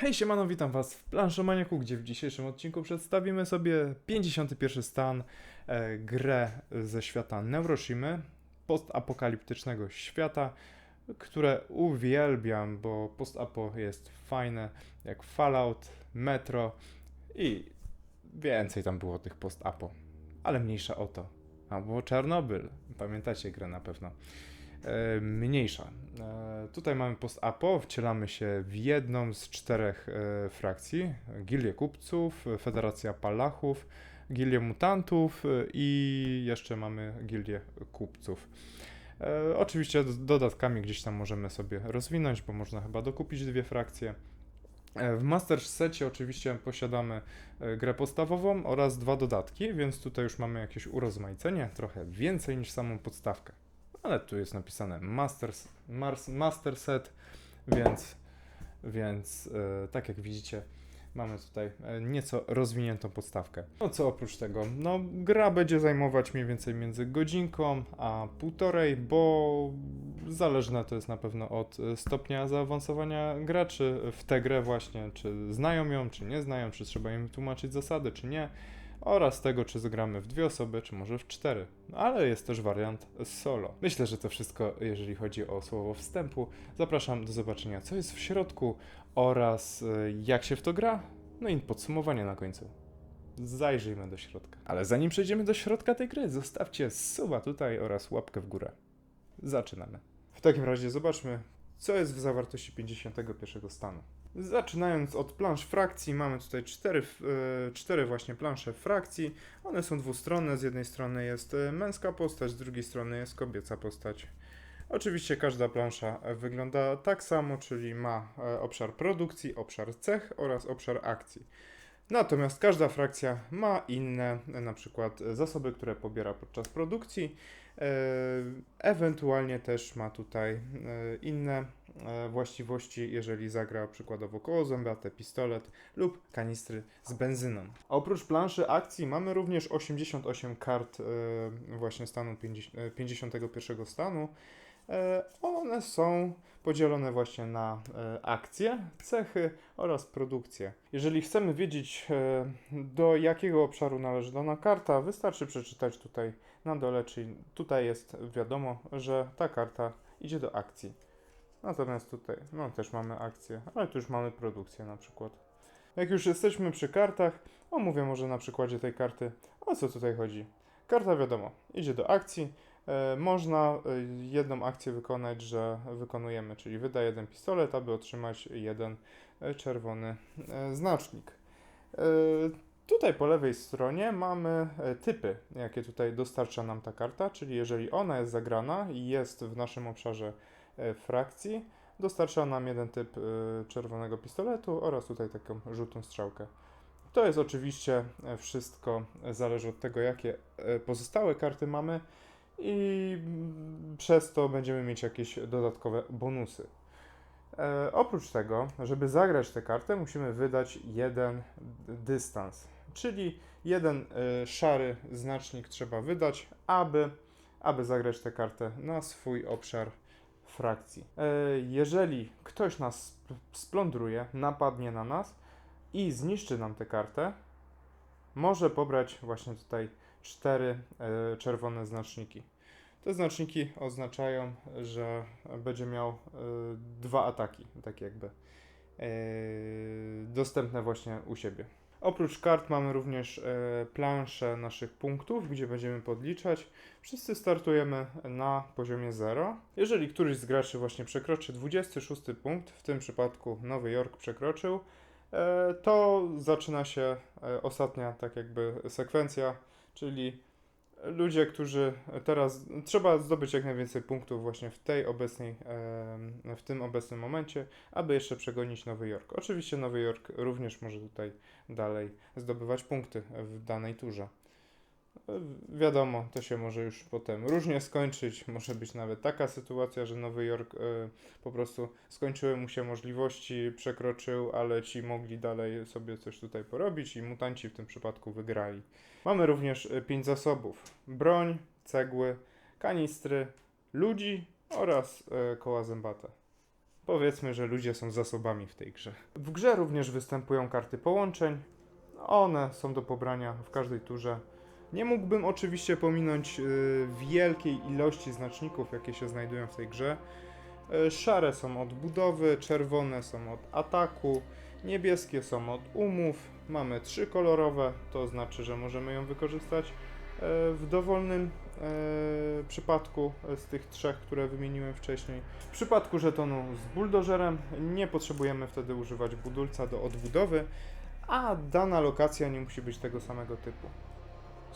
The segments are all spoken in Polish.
Hej siemano, witam was w Planszomaniaku, gdzie w dzisiejszym odcinku przedstawimy sobie 51 stan, e, grę ze świata Neuroshimy, postapokaliptycznego świata, które uwielbiam, bo postapo jest fajne, jak Fallout, Metro i więcej tam było tych postapo, ale mniejsza o to. Albo Czarnobyl, pamiętacie grę na pewno. E, mniejsza. E, tutaj mamy post-apo, wcielamy się w jedną z czterech e, frakcji. Gilię Kupców, Federacja Palachów, Gilię Mutantów i jeszcze mamy Gilię Kupców. Oczywiście dodatkami gdzieś tam możemy sobie rozwinąć, bo można chyba dokupić dwie frakcje. W Master Secie oczywiście posiadamy grę podstawową oraz dwa dodatki, więc tutaj już mamy jakieś urozmaicenie, trochę więcej niż samą podstawkę ale tu jest napisane Master, Mars, master Set, więc, więc e, tak jak widzicie, mamy tutaj e, nieco rozwiniętą podstawkę. No co oprócz tego? No, gra będzie zajmować mniej więcej między godzinką a półtorej, bo zależne to jest na pewno od e, stopnia zaawansowania graczy w tę grę właśnie, czy znają ją, czy nie znają, czy trzeba im tłumaczyć zasady, czy nie oraz tego, czy zagramy w dwie osoby, czy może w cztery. No, Ale jest też wariant solo. Myślę, że to wszystko, jeżeli chodzi o słowo wstępu. Zapraszam do zobaczenia, co jest w środku oraz y, jak się w to gra. No i podsumowanie na końcu. Zajrzyjmy do środka. Ale zanim przejdziemy do środka tej gry, zostawcie suba tutaj oraz łapkę w górę. Zaczynamy. W takim razie zobaczmy, co jest w zawartości 51 stanu. Zaczynając od plansz frakcji, mamy tutaj cztery, e, cztery właśnie plansze frakcji. One są dwustronne. Z jednej strony jest e, męska postać, z drugiej strony jest kobieca postać. Oczywiście każda plansza e, wygląda tak samo, czyli ma obszar produkcji, obszar cech oraz obszar akcji. Natomiast każda frakcja ma inne, na przykład zasoby, które pobiera podczas produkcji. E, Ewentualnie też ma tutaj e, inne e, właściwości, jeżeli zagra przykładowo koło zębate, pistolet lub kanistry z benzyną. Oprócz planszy akcji mamy również 88 kart właśnie stanu 50, e, 51 stanu. One są podzielone właśnie na e, akcje, cechy oraz produkcję. Jeżeli chcemy wiedzieć e, do jakiego obszaru należy dana karta, wystarczy przeczytać tutaj na dole, czyli tutaj jest wiadomo, że ta karta idzie do akcji. Natomiast tutaj no też mamy akcję, ale tu już mamy produkcję na przykład. Jak już jesteśmy przy kartach, omówię może na przykładzie tej karty, o co tutaj chodzi. Karta wiadomo, idzie do akcji, można e, jedną akcję wykonać, że wykonujemy, czyli wyda jeden pistolet, aby otrzymać jeden e, czerwony e, znacznik. E, Tutaj po lewej stronie mamy e, typy, jakie tutaj dostarcza nam ta karta, czyli jeżeli ona jest zagrana i jest w naszym obszarze e, frakcji, dostarcza nam jeden typ e, czerwonego pistoletu oraz tutaj taką żółtą strzałkę. To jest oczywiście e, wszystko, e, zależy od tego, jakie e, pozostałe karty mamy i przez to będziemy mieć jakieś dodatkowe bonusy. E, oprócz tego, żeby zagrać tę kartę, musimy wydać jeden dystans, czyli jeden e, szary znacznik trzeba wydać, aby, aby zagrać tę kartę na swój obszar frakcji. E, jeżeli ktoś nas sp- splądruje, napadnie na nas i zniszczy nam tę kartę, może pobrać właśnie tutaj cztery e, czerwone znaczniki. Te znaczniki oznaczają, że będzie miał e, dwa ataki, tak jakby e, dostępne właśnie u siebie. Oprócz kart mamy również planszę naszych punktów, gdzie będziemy podliczać. Wszyscy startujemy na poziomie 0. Jeżeli któryś z graczy właśnie przekroczy 26 punkt, w tym przypadku Nowy Jork przekroczył, to zaczyna się e, ostatnia tak jakby sekwencja, czyli ludzie, którzy teraz trzeba zdobyć jak najwięcej punktów właśnie w tej obecnej, w tym obecnym momencie, aby jeszcze przegonić Nowy Jork. Oczywiście Nowy Jork również może tutaj dalej zdobywać punkty w danej turze. E, Wiadomo, to się może już potem różnie skończyć. Może być nawet taka sytuacja, że Nowy Jork e, po prostu skończyły mu się możliwości, przekroczył, ale ci mogli dalej sobie coś tutaj porobić i mutanci w tym przypadku wygrali. Mamy również 5 zasobów: broń, cegły, kanistry, ludzi oraz e, koła zębate. powiedzmy, że ludzie są zasobami w tej grze. W grze również występują karty połączeń. One są do pobrania w każdej turze. Nie mógłbym oczywiście pominąć y, wielkiej ilości znaczników, jakie się znajdują w tej grze. Y, szare są od budowy, czerwone są od ataku, niebieskie są od umów. Mamy trzy kolorowe, to znaczy, że możemy ją wykorzystać y, w dowolnym przypadku z tych trzech, które wymieniłem wcześniej. W przypadku żetonu z buldożerem nie potrzebujemy wtedy używać budulca do odbudowy, a dana lokacja nie musi być tego samego typu.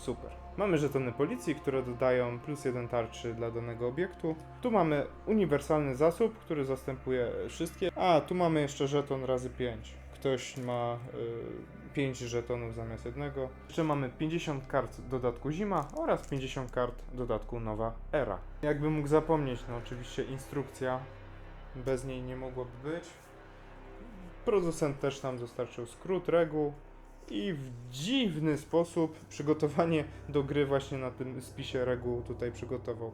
Super. Mamy żetony policji, które dodają plus jeden tarczy dla danego obiektu. Tu mamy uniwersalny zasób, który zastępuje wszystkie. A, tu mamy jeszcze żeton razy 5. Ktoś ma y, 5 żetonów zamiast jednego. Jeszcze mamy 50 kart dodatku zima oraz 50 kart dodatku nowa era. Jakbym mógł zapomnieć, no oczywiście instrukcja. Bez niej nie mogłoby być. Producent też nam dostarczył skrót reguł i w dziwny sposób przygotowanie do gry właśnie na tym spisie reguł tutaj przygotował.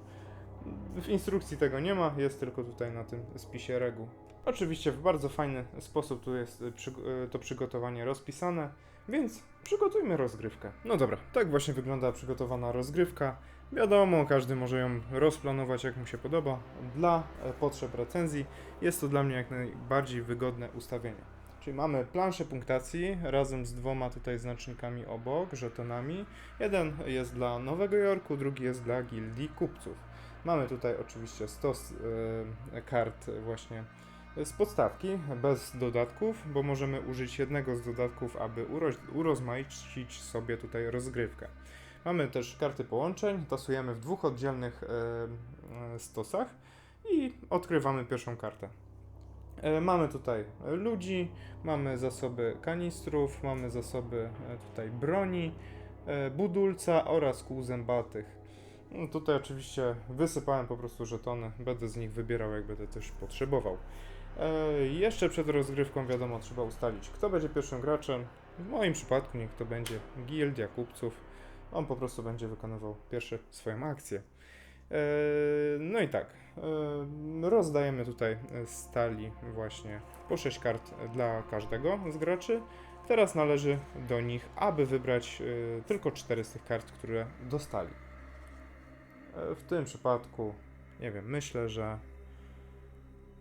W instrukcji tego nie ma, jest tylko tutaj na tym spisie reguł. Oczywiście w bardzo fajny sposób tu jest przy, y, to przygotowanie rozpisane, więc przygotujmy rozgrywkę. No dobra, tak właśnie wygląda przygotowana rozgrywka. Wiadomo, każdy może ją rozplanować jak mu się podoba. Dla e, potrzeb recenzji jest to dla mnie jak najbardziej wygodne ustawienie. Czyli mamy planszę punktacji razem z dwoma tutaj znacznikami obok, żetonami. Jeden jest dla Nowego Jorku, drugi jest dla Gildii Kupców. Mamy tutaj oczywiście stos e, kart właśnie z podstawki, bez dodatków, bo możemy użyć jednego z dodatków, aby uroz- urozmaicić sobie tutaj rozgrywkę. Mamy też karty połączeń, tasujemy w dwóch oddzielnych e, e, stosach i odkrywamy pierwszą kartę. E, Mamy tutaj ludzi, mamy zasoby kanistrów, mamy zasoby e, tutaj broni, e, budulca oraz kół zębatych. No tutaj oczywiście wysypałem po prostu żetony, będę z nich wybierał jak będę też potrzebował. Jeszcze przed rozgrywką wiadomo trzeba ustalić kto będzie pierwszym graczem. W moim przypadku niech to będzie gildia kupców. On po prostu będzie wykonywał pierwsze swoją akcję. E, No i tak, e, rozdajemy tutaj stali właśnie po 6 kart dla każdego z graczy. Teraz należy do nich, aby wybrać e, tylko 4 z tych kart, które dostali. W tym przypadku, nie wiem, myślę, że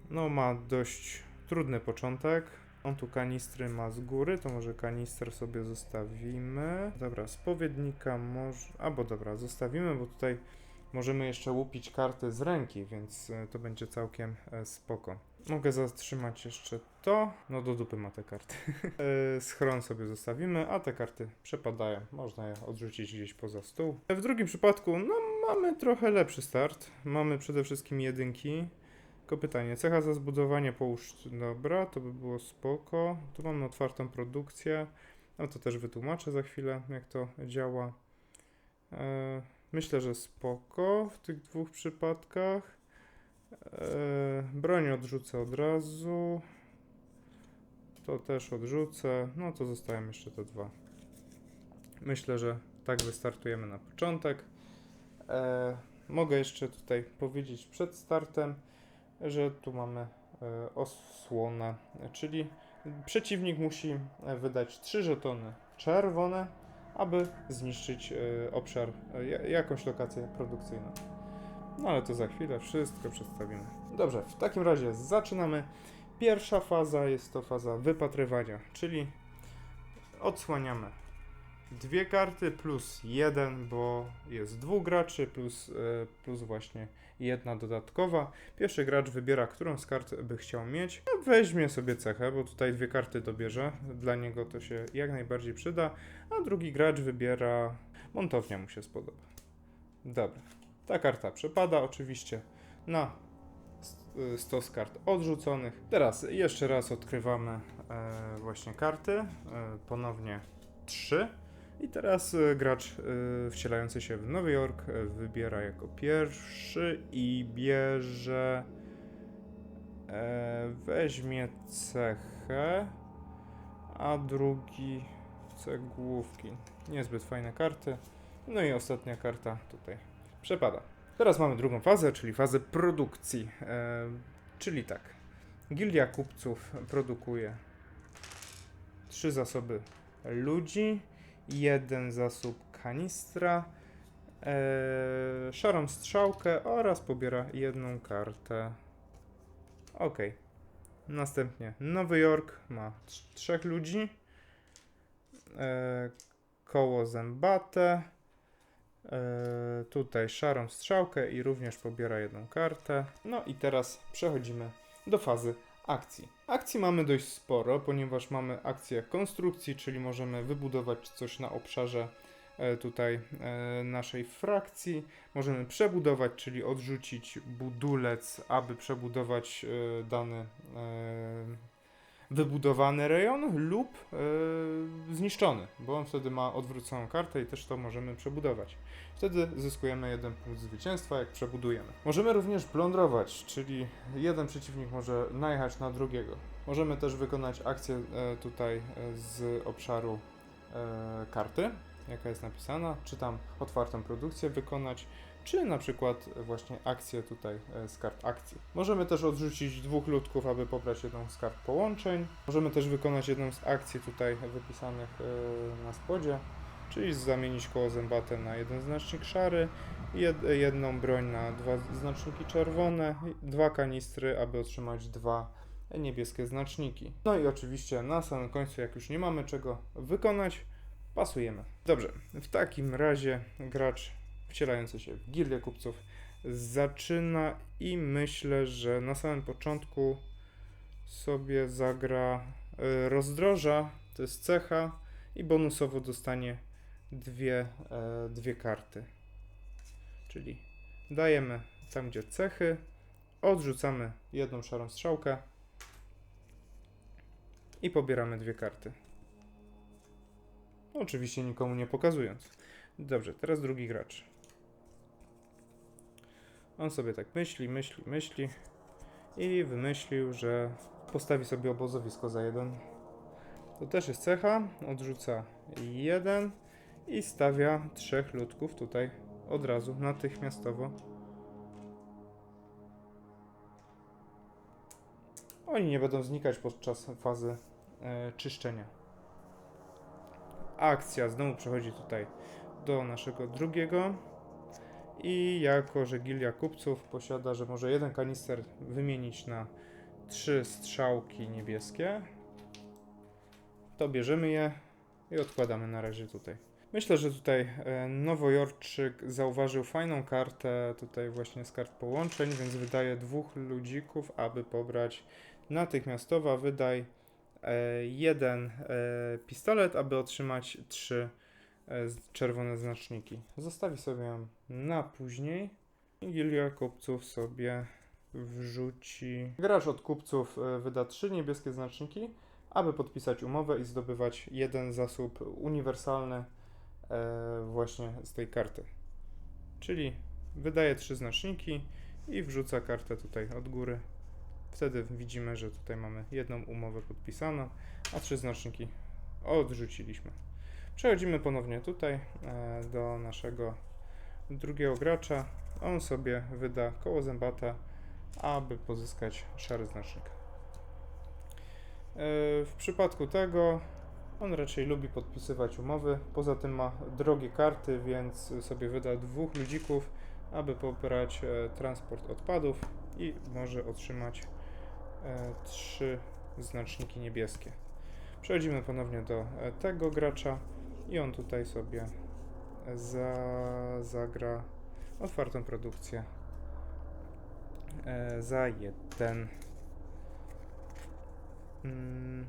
no ma dość trudny początek. On tu kanistry ma z góry, to może kanister sobie zostawimy. Dobra, spowiednika może... Albo dobra, zostawimy, bo tutaj możemy jeszcze łupić karty z ręki, więc e, to będzie całkiem e, spoko. Mogę zatrzymać jeszcze to. No do dupy ma te karty. E, Schron sobie zostawimy, a te karty przepadają. Można je odrzucić gdzieś poza stół. W drugim przypadku, no mamy trochę lepszy start. Mamy przede wszystkim jedynki. Tylko pytanie, cecha za zbudowanie połóż, dobra, to by było spoko. Tu mamy otwartą produkcję, no to też wytłumaczę za chwilę, jak to działa. E, myślę, że spoko w tych dwóch przypadkach. E, broń odrzucę od razu. To też odrzucę, no to zostają jeszcze te dwa. Myślę, że tak wystartujemy na początek. E, mogę jeszcze tutaj powiedzieć przed startem, że tu mamy e, osłonę, czyli przeciwnik musi e, wydać trzy żetony czerwone, aby zniszczyć e, obszar, e, ja- jakąś lokację produkcyjną. No ale to za chwilę wszystko przedstawimy. Dobrze, w takim razie zaczynamy. Pierwsza faza jest to faza wypatrywania, czyli odsłaniamy dwie karty plus jeden, bo jest dwóch graczy plus, e, plus właśnie jedna dodatkowa. Pierwszy gracz wybiera, którą z kart by chciał mieć. No, weźmie sobie cechę, bo tutaj dwie karty dobierze. Dla niego to się jak najbardziej przyda. A drugi gracz wybiera. Montownia mu się spodoba. Dobra. Ta karta przepada oczywiście na st- stos kart odrzuconych. Teraz jeszcze raz odkrywamy e, właśnie karty. E, ponownie trzy. I teraz e, gracz e, wcielający się w Nowy Jork e, wybiera jako pierwszy i bierze. Weźmie cechę, a drugi cegłówki. Niezbyt fajne karty. No i ostatnia karta tutaj przepada. Teraz mamy drugą fazę, czyli fazę produkcji. Czyli tak. Gildia kupców produkuje trzy zasoby ludzi, jeden zasób kanistra, e, szarą strzałkę oraz pobiera jedną kartę. Ok. Następnie Nowy Jork ma trz- trzech ludzi, e, koło zębate, e, tutaj szarą strzałkę i również pobiera jedną kartę. No i teraz przechodzimy do fazy akcji. Akcji mamy dość sporo, ponieważ mamy akcję konstrukcji, czyli możemy wybudować coś na obszarze e, tutaj e, naszej frakcji. Możemy przebudować, czyli odrzucić budulec, aby przebudować e, dany wybudowany rejon lub e, zniszczony, bo on wtedy ma odwróconą kartę i też to możemy przebudować. Wtedy zyskujemy jeden punkt zwycięstwa, jak przebudujemy. Możemy również plądrować, czyli jeden przeciwnik może najechać na drugiego. Możemy też wykonać akcję e, tutaj e, z obszaru e, karty, jaka jest napisana, czy tam otwartą produkcję wykonać, czy na przykład właśnie akcję tutaj e, z kart akcji. Możemy też odrzucić dwóch ludków, aby pobrać jedną z kart połączeń. Możemy też wykonać jedną z akcji tutaj wypisanych e, na spodzie, czyli zamienić koło zębate na jeden znacznik szary, jed, jedną broń na dwa znaczniki czerwone, dwa kanistry, aby otrzymać dwa niebieskie znaczniki. No i oczywiście na samym końcu, jak już nie mamy czego wykonać, pasujemy. Dobrze, w takim razie gracz wcielający się w gildię kupców zaczyna i myślę, że na samym początku sobie zagra y, rozdroża, to jest cecha i bonusowo dostanie dwie, e, dwie karty. Czyli dajemy tam, gdzie cechy, odrzucamy jedną szarą strzałkę i pobieramy dwie karty. Oczywiście nikomu nie pokazując. Dobrze, teraz drugi gracz. On sobie tak myśli, myśli, myśli i wymyślił, że postawi sobie obozowisko za jeden. To też jest cecha, odrzuca jeden i stawia trzech ludków tutaj od razu, natychmiastowo. Oni nie będą znikać podczas fazy e, czyszczenia. Akcja znowu przechodzi tutaj do naszego drugiego. I jako, że Gilia Kupców posiada, że może jeden kanister wymienić na trzy strzałki niebieskie, to bierzemy je i odkładamy na razie tutaj. Myślę, że tutaj e, Nowojorczyk zauważył fajną kartę tutaj właśnie z kart połączeń, więc wydaje dwóch ludzików, aby pobrać natychmiastowa wydaj e, jeden e, pistolet, aby otrzymać trzy czerwone znaczniki. Zostawi sobie na później. Gilia kupców sobie wrzuci. Gracz od kupców e, wyda trzy niebieskie znaczniki, aby podpisać umowę i zdobywać jeden zasób uniwersalny e, właśnie z tej karty. Czyli wydaje trzy znaczniki i wrzuca kartę tutaj od góry. Wtedy widzimy, że tutaj mamy jedną umowę podpisaną, a trzy znaczniki odrzuciliśmy. Przechodzimy ponownie tutaj e, do naszego drugiego gracza. On sobie wyda koło zębate, aby pozyskać szary znacznik. E, W przypadku tego on raczej lubi podpisywać umowy. Poza tym ma drogie karty, więc sobie wyda dwóch ludzików, aby pobrać e, transport odpadów i może otrzymać e, trzy znaczniki niebieskie. Przechodzimy ponownie do tego gracza i on tutaj sobie za, zagra otwartą produkcję e, za jeden. Mm.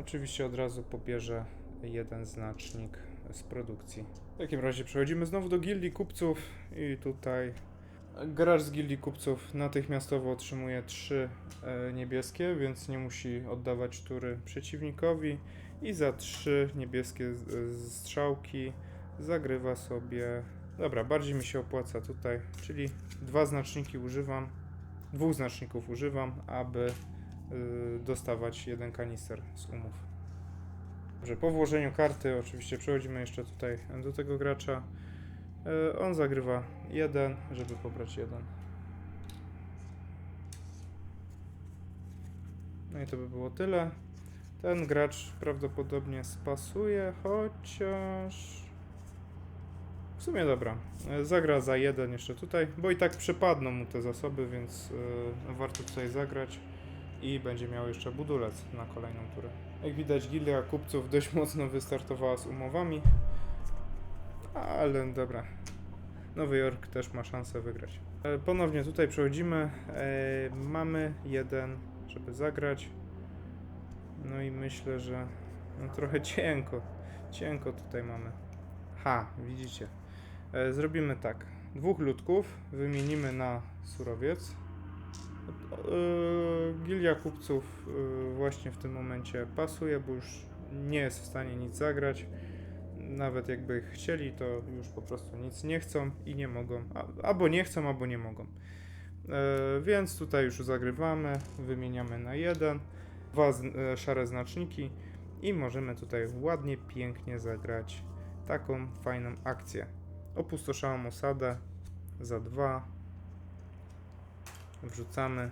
Oczywiście od razu pobierze jeden znacznik z produkcji. W takim razie przechodzimy znowu do gildii kupców i tutaj gracz z gildii kupców natychmiastowo otrzymuje trzy e, niebieskie, więc nie musi oddawać tury przeciwnikowi i za trzy niebieskie strzałki zagrywa sobie. Dobra, bardziej mi się opłaca tutaj, czyli dwa znaczniki używam, dwóch znaczników używam, aby y, dostawać jeden kanister z umów. Dobrze, po włożeniu karty oczywiście przechodzimy jeszcze tutaj do tego gracza. Y, on zagrywa jeden, żeby pobrać jeden. No i to by było tyle. Ten gracz prawdopodobnie spasuje, chociaż... W sumie dobra. Zagra za jeden jeszcze tutaj, bo i tak przepadną mu te zasoby, więc e, warto tutaj zagrać. I będzie miał jeszcze budulec na kolejną turę. Jak widać, gildia kupców dość mocno wystartowała z umowami. Ale dobra. Nowy Jork też ma szansę wygrać. E, Ponownie tutaj przechodzimy. E, mamy jeden, żeby zagrać. No i myślę, że no trochę cienko. Cienko tutaj mamy. Ha, widzicie. E, zrobimy tak. Dwóch ludków wymienimy na surowiec. E, Gilia kupców e, właśnie w tym momencie pasuje, bo już nie jest w stanie nic zagrać. Nawet jakby chcieli, to już po prostu nic nie chcą i nie mogą. Albo nie chcą, albo nie mogą. Więc tutaj już zagrywamy, wymieniamy na jeden, dwa e, szare znaczniki i możemy tutaj ładnie, pięknie zagrać taką fajną akcję. Opustoszałą osadę za dwa. Wrzucamy.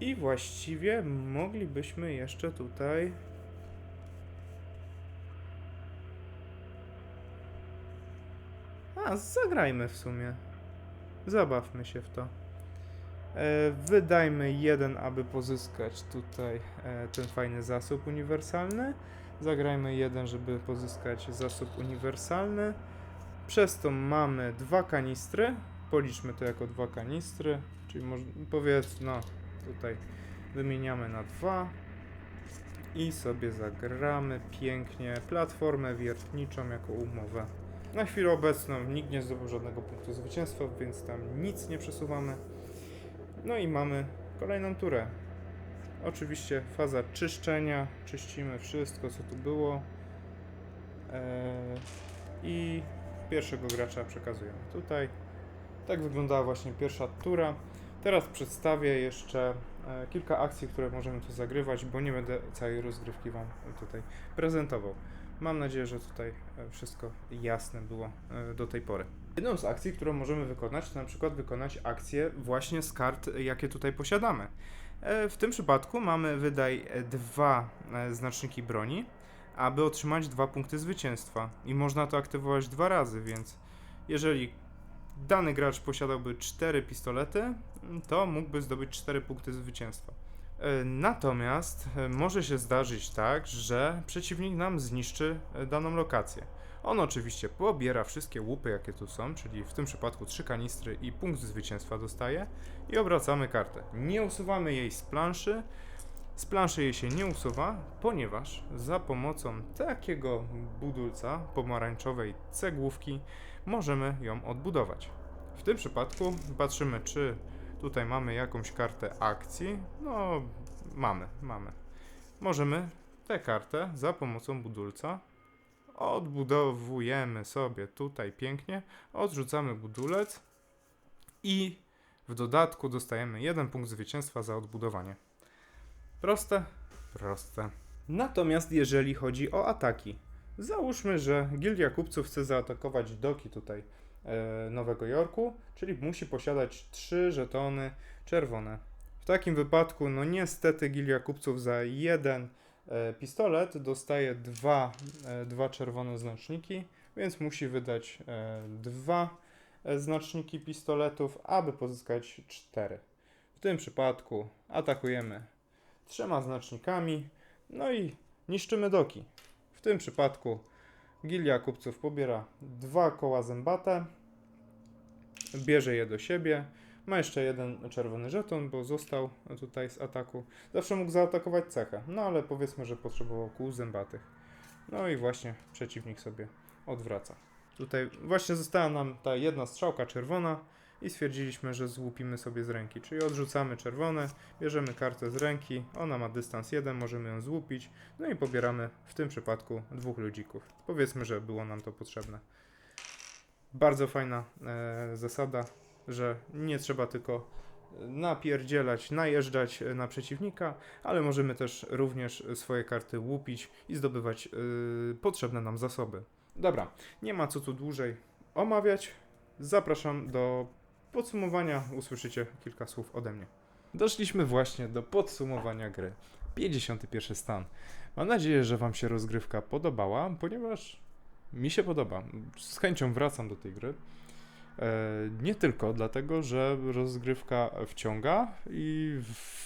I właściwie moglibyśmy jeszcze tutaj A, zagrajmy w sumie. Zabawmy się w to. E, wydajmy jeden, aby pozyskać tutaj e, ten fajny zasób uniwersalny. Zagrajmy jeden, żeby pozyskać zasób uniwersalny. Przez to mamy dwa kanistry. Policzmy to jako dwa kanistry. Czyli powiedz, no tutaj wymieniamy na dwa. I sobie zagramy pięknie platformę wiertniczą jako umowę. Na chwilę obecną nikt nie zdobył żadnego punktu zwycięstwa, więc tam nic nie przesuwamy. No i mamy kolejną turę. Oczywiście faza czyszczenia. Czyścimy wszystko, co tu było. Eee, I pierwszego gracza przekazujemy tutaj. Tak wyglądała właśnie pierwsza tura. Teraz przedstawię jeszcze kilka akcji, które możemy tu zagrywać, bo nie będę całej rozgrywki Wam tutaj prezentował. Mam nadzieję, że tutaj e, wszystko jasne było e, do tej pory. Jedną z akcji, którą możemy wykonać, to na przykład wykonać akcję właśnie z kart, e, jakie tutaj posiadamy. E, W tym przypadku mamy wydaj e, dwa e, znaczniki broni, aby otrzymać dwa punkty zwycięstwa. I można to aktywować dwa razy, więc jeżeli dany gracz posiadałby cztery pistolety, to mógłby zdobyć cztery punkty zwycięstwa. E, Natomiast e, może się zdarzyć tak, że przeciwnik nam zniszczy e, daną lokację. On oczywiście pobiera wszystkie łupy, jakie tu są, czyli w tym przypadku trzy kanistry i punkt zwycięstwa dostaje i obracamy kartę. Nie usuwamy jej z planszy. Z planszy jej się nie usuwa, ponieważ za pomocą takiego budulca pomarańczowej cegłówki możemy ją odbudować. W tym przypadku patrzymy, czy Tutaj mamy jakąś kartę akcji. No, mamy, mamy. Możemy tę kartę za pomocą budulca odbudowujemy sobie tutaj pięknie, odrzucamy budulec i w dodatku dostajemy jeden punkt zwycięstwa za odbudowanie. Proste? Proste. Natomiast jeżeli chodzi o ataki, załóżmy, że Gildia Kupców chce zaatakować doki tutaj Nowego Jorku, czyli musi posiadać trzy żetony czerwone. W takim wypadku, no niestety Gilia Kupców za jeden e, pistolet dostaje dwa, e, dwa czerwone znaczniki, więc musi wydać e, dwa e, znaczniki pistoletów, aby pozyskać cztery. W tym przypadku atakujemy trzema znacznikami, no i niszczymy doki. W tym przypadku Gilia Kupców pobiera dwa koła zębate, bierze je do siebie. Ma jeszcze jeden czerwony żeton, bo został tutaj z ataku. Zawsze mógł zaatakować cechę, no ale powiedzmy, że potrzebował kół zębatych. No i właśnie przeciwnik sobie odwraca. Tutaj właśnie została nam ta jedna strzałka czerwona i stwierdziliśmy, że złupimy sobie z ręki. Czyli odrzucamy czerwone, bierzemy kartę z ręki, ona ma dystans 1, możemy ją złupić, no i pobieramy w tym przypadku dwóch ludzików. Powiedzmy, że było nam to potrzebne. Bardzo fajna e, zasada, że nie trzeba tylko napierdzielać, najeżdżać e, na przeciwnika, ale możemy też również swoje karty łupić i zdobywać e, potrzebne nam zasoby. Dobra, nie ma co tu dłużej omawiać. Zapraszam do podsumowania. Usłyszycie kilka słów ode mnie. doszliśmy właśnie do podsumowania gry. 51 stan. Mam nadzieję, że Wam się rozgrywka podobała, ponieważ mi się podoba. Z chęcią wracam do tej gry. E, Nie tylko dlatego, że rozgrywka wciąga i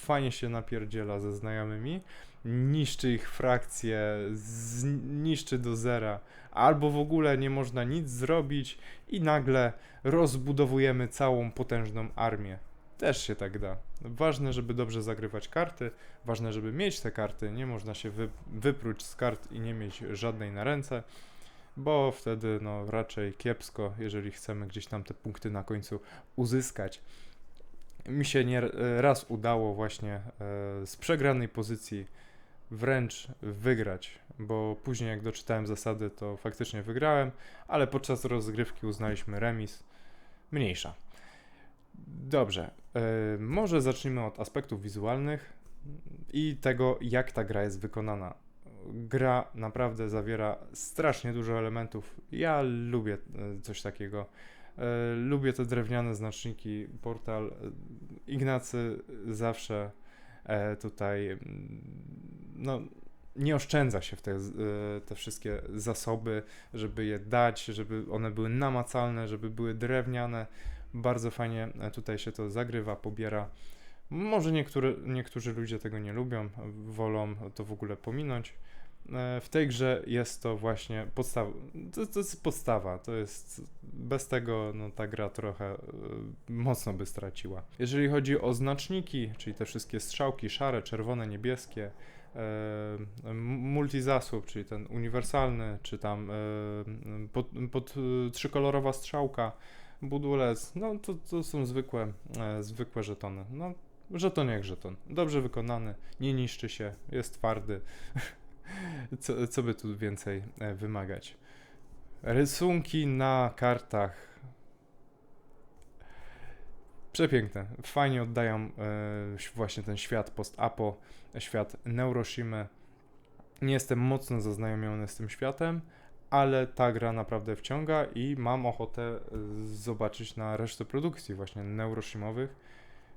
fajnie się napierdziela ze znajomymi, niszczy ich frakcje, zniszczy do zera, albo w ogóle nie można nic zrobić i nagle rozbudowujemy całą potężną armię. Też się tak da. Ważne, żeby dobrze zagrywać karty, ważne, żeby mieć te karty, nie można się wy, wypróć z kart i nie mieć żadnej na ręce bo wtedy no raczej kiepsko, jeżeli chcemy gdzieś tam te punkty na końcu uzyskać. Mi się nie raz udało właśnie e, z przegranej pozycji wręcz wygrać, bo później jak doczytałem zasady, to faktycznie wygrałem, ale podczas rozgrywki uznaliśmy remis. Mniejsza. Dobrze, e, może zacznijmy od aspektów wizualnych i tego, jak ta gra jest wykonana gra naprawdę zawiera strasznie dużo elementów. Ja lubię e, coś takiego. E, lubię te drewniane znaczniki. Portal Ignacy zawsze tutaj mm, no, nie oszczędza się w te, te wszystkie zasoby, żeby je dać, żeby one były namacalne, żeby były drewniane. Bardzo fajnie tutaj się to zagrywa, pobiera. Może niektóry, niektórzy ludzie tego nie lubią, wolą to w ogóle pominąć. E, w tej grze jest to właśnie podstawa. To, to, jest podstawa. To jest. Bez tego no, ta gra trochę mocno by straciła. Jeżeli chodzi o znaczniki, czyli te wszystkie strzałki szare, czerwone, niebieskie, multizasób, czyli ten uniwersalny, czy tam y, pod, pod trzykolorowa strzałka, budulec, no to, to są zwykłe, zwykłe żetony. No, żeton jak żeton. Dobrze wykonany, nie niszczy się, jest twardy. Co, co by tu więcej e, wymagać? Rysunki na kartach. Przepiękne. Fajnie oddają e, właśnie ten świat post-apo, świat Neuroshimy. Nie jestem mocno zaznajomiony z tym światem, ale ta gra naprawdę wciąga i mam ochotę e, zobaczyć na resztę produkcji właśnie neuroshimowych,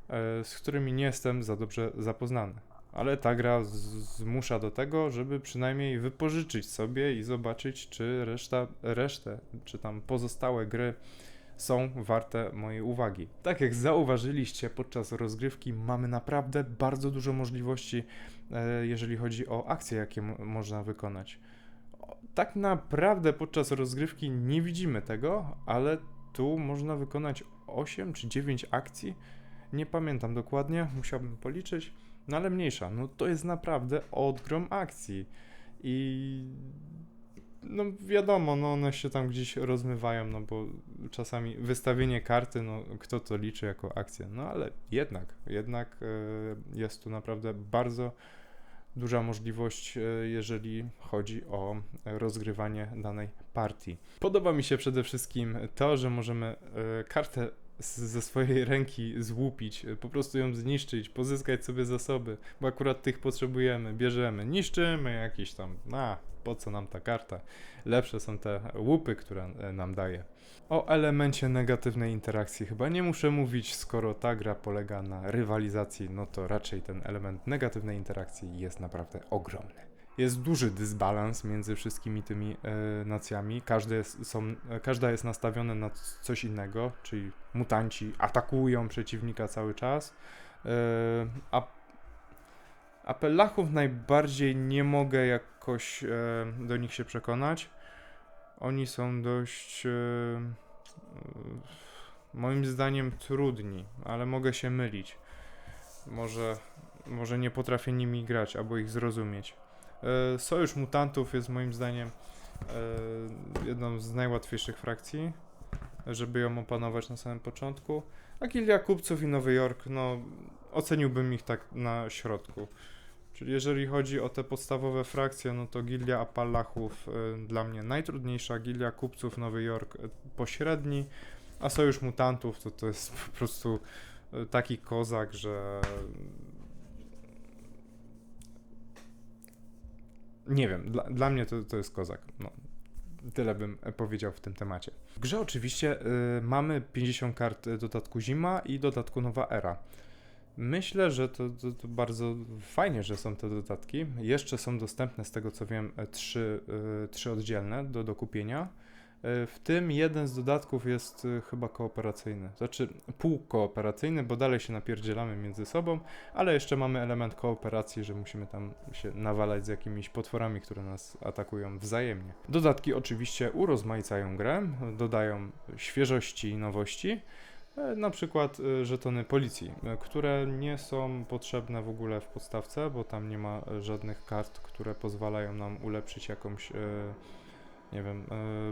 e, z którymi nie jestem za dobrze zapoznany ale ta gra zmusza do tego, żeby przynajmniej wypożyczyć sobie i zobaczyć, czy reszta, resztę, czy tam pozostałe gry są warte mojej uwagi. Tak jak zauważyliście podczas rozgrywki, mamy naprawdę bardzo dużo możliwości, e, jeżeli chodzi o akcje, jakie można wykonać. Tak naprawdę podczas rozgrywki nie widzimy tego, ale tu można wykonać 8 czy 9 akcji. Nie pamiętam dokładnie, musiałbym policzyć no ale mniejsza, no to jest naprawdę odgrom akcji. I no wiadomo, no one się tam gdzieś rozmywają, no bo czasami wystawienie karty, no kto to liczy jako akcję, no ale jednak, jednak e, jest tu naprawdę bardzo duża możliwość, e, jeżeli chodzi o rozgrywanie danej partii. Podoba mi się przede wszystkim to, że możemy e, kartę ze swojej ręki złupić, po prostu ją zniszczyć, pozyskać sobie zasoby, bo akurat tych potrzebujemy, bierzemy, niszczymy jakieś tam, a po co nam ta karta? Lepsze są te łupy, które e, nam daje. O elemencie negatywnej interakcji chyba nie muszę mówić, skoro ta gra polega na rywalizacji, no to raczej ten element negatywnej interakcji jest naprawdę ogromny jest duży dysbalans między wszystkimi tymi e, nacjami. Jest, są, każda jest nastawiona na coś innego, czyli mutanci atakują przeciwnika cały czas. E, a, a Pelachów najbardziej nie mogę jakoś e, do nich się przekonać. Oni są dość e, moim zdaniem trudni, ale mogę się mylić. Może, może nie potrafię nimi grać albo ich zrozumieć. E, Sojusz Mutantów jest moim zdaniem e, jedną z najłatwiejszych frakcji, żeby ją opanować na samym początku. A Gilia Kupców i Nowy Jork, no oceniłbym ich tak na środku. Czyli jeżeli chodzi o te podstawowe frakcje, no to Gilia Appalachów y, dla mnie najtrudniejsza, Gilia Kupców Nowy Jork y, pośredni, a Sojusz Mutantów to to jest po prostu y, taki kozak, że nie wiem, dla, dla mnie to, to jest kozak. No, tyle bym powiedział w tym temacie. W grze oczywiście y, mamy 50 kart dodatku Zima i dodatku Nowa Era. Myślę, że to, to, to bardzo fajnie, że są te dodatki. Jeszcze są dostępne, z tego co wiem, e, trzy, e, trzy oddzielne do dokupienia. E, W tym jeden z dodatków jest chyba kooperacyjny, znaczy półkooperacyjny, bo dalej się napierdzielamy między sobą, ale jeszcze mamy element kooperacji, że musimy tam się nawalać z jakimiś potworami, które nas atakują wzajemnie. Dodatki oczywiście urozmaicają grę, dodają świeżości i nowości. E, Na przykład e, żetony policji, e, które nie są potrzebne w ogóle w podstawce, bo tam nie ma żadnych kart, które pozwalają nam ulepszyć jakąś, nie wiem,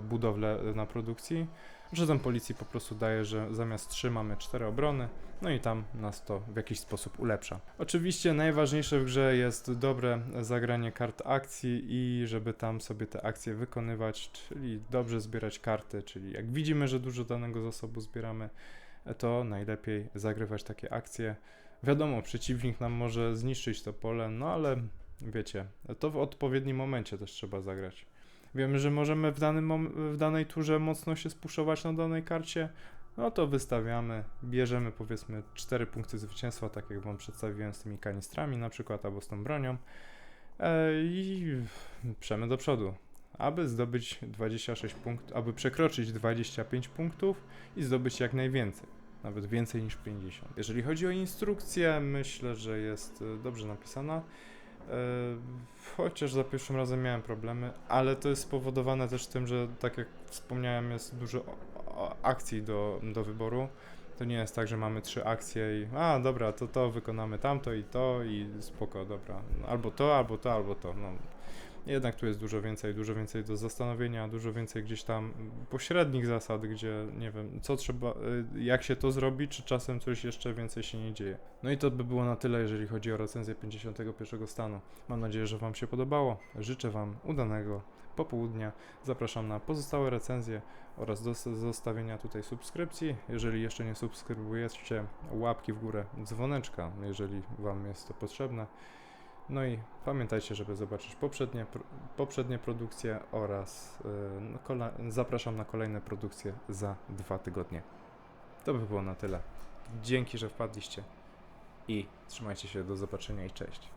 budowlę na produkcji. Żeton policji po prostu daje, że zamiast 3 mamy 4 obrony, no i tam nas to w jakiś sposób ulepsza. Oczywiście najważniejsze w grze jest dobre zagranie kart akcji i żeby tam sobie te akcje wykonywać, czyli dobrze zbierać karty, czyli jak widzimy, że dużo danego zasobu zbieramy, to najlepiej zagrywać takie akcje. Wiadomo, przeciwnik nam może zniszczyć to pole, no ale wiecie, to w odpowiednim momencie też trzeba zagrać. Wiemy, że możemy w, danym w danej turze mocno się spuszować na danej karcie, no to wystawiamy, bierzemy powiedzmy 4 punkty zwycięstwa, tak jak wam przedstawiłem z tymi kanistrami na przykład, albo z tą bronią e, i przemy do przodu. Aby zdobyć 26 punktów, aby przekroczyć 25 punktów i zdobyć jak najwięcej, nawet więcej niż 50. Jeżeli chodzi o instrukcję, myślę, że jest e, dobrze napisana. E, Chociaż za pierwszym razem miałem problemy, ale to jest spowodowane też tym, że tak jak wspomniałem, jest dużo akcji do, do wyboru. To nie jest tak, że mamy trzy akcje i a dobra, to to wykonamy tamto i to i spoko, dobra. Albo to, albo to, albo to. No, jednak tu jest dużo więcej, dużo więcej do zastanowienia, dużo więcej gdzieś tam pośrednich zasad, gdzie nie wiem, co trzeba, y, jak się to zrobi, czy czasem coś jeszcze więcej się nie dzieje. No i to by było na tyle, jeżeli chodzi o recenzję 51 stanu. Mam nadzieję, że Wam się podobało. Życzę Wam udanego popołudnia. Zapraszam na pozostałe recenzje oraz do zostawienia tutaj subskrypcji. Jeżeli jeszcze nie subskrybujecie, łapki w górę, dzwoneczka, jeżeli Wam jest to potrzebne. No i pamiętajcie, żeby zobaczyć poprzednie, pr- poprzednie produkcje oraz yy, no, zapraszam na kolejne produkcje za dwa tygodnie. To by było na tyle. Dzięki, że wpadliście i trzymajcie się, do zobaczenia i cześć.